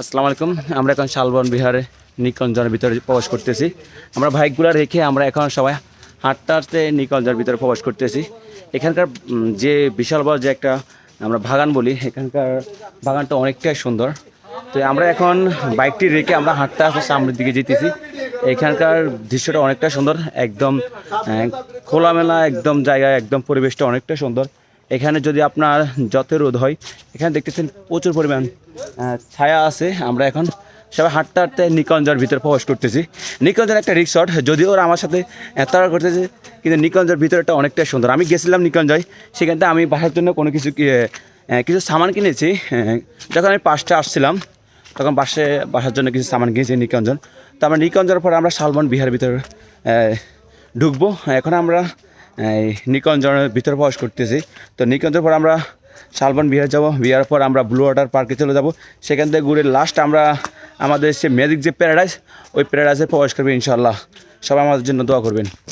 আসসালামু আলাইকুম। আমরা এখন শালবন বিহারে নিকঞ্জনের ভিতরে প্রবেশ করতেছি। আমরা বাইকগুলো রেখে আমরা এখন সবাই হাঁটতে হাঁটতে নিকঞ্জনের ভিতরে প্রবেশ করতেছি। এখানকার যে বিশাল বড় যে একটা, আমরা বাগান বলি, এখানকার বাগানটা অনেকটাই সুন্দর। তো আমরা এখন বাইকটি রেখে আমরা হাঁটতে হাঁটতে সামনের দিকে যেতেছি। এখানকার দৃশ্যটা অনেকটা সুন্দর, একদম খোলামেলা, একদম জায়গায় একদম পরিবেশটা অনেকটা সুন্দর। এখানে যদি আপনার যত রোদ হয়, এখানে দেখতেছেন প্রচুর পরিমাণ ছায়া আছে। আমরা এখন সবাই হাঁটতে হাঁটতে নিকঞ্জর ভিতরে প্রবেশ করতেছি। নিকঞ্জর একটা রিসর্ট, যদিও ওরা আমার সাথে তাড়া করতেছে, কিন্তু নিকঞ্জর ভিতরটা অনেকটাই সুন্দর। আমি গেছিলাম নিকঞ্জয়, সেখান থেকে আমি বাসার জন্য কোনো কিছু কিছু সামান কিনেছি যখন আমি পাঁচটা আসছিলাম, তখন বাসে বাসার জন্য কিছু সামান কিনেছি নিকঞ্জন। তো আমরা নিকঞ্জনের পর আমরা শালবন বিহার ভিতরে ঢুকবো। এখন আমরা নিকঞ্জনের ভিতরে প্রবেশ করতেছি। তো নিকঞ্জনের পর আমরা শালবন বিহার যাব, বিহার পর আমরা ব্লু ওয়াটার পার্কে চলে যাব। সেখান থেকে ঘুরে লাস্ট আমরা আমাদের সে ম্যাজিক যে প্যারাডাইস ওই প্যারাডাইসে প্রবেশ করবে ইনশাল্লাহ সবাই আমাদের জন্য দোয়া করবেন।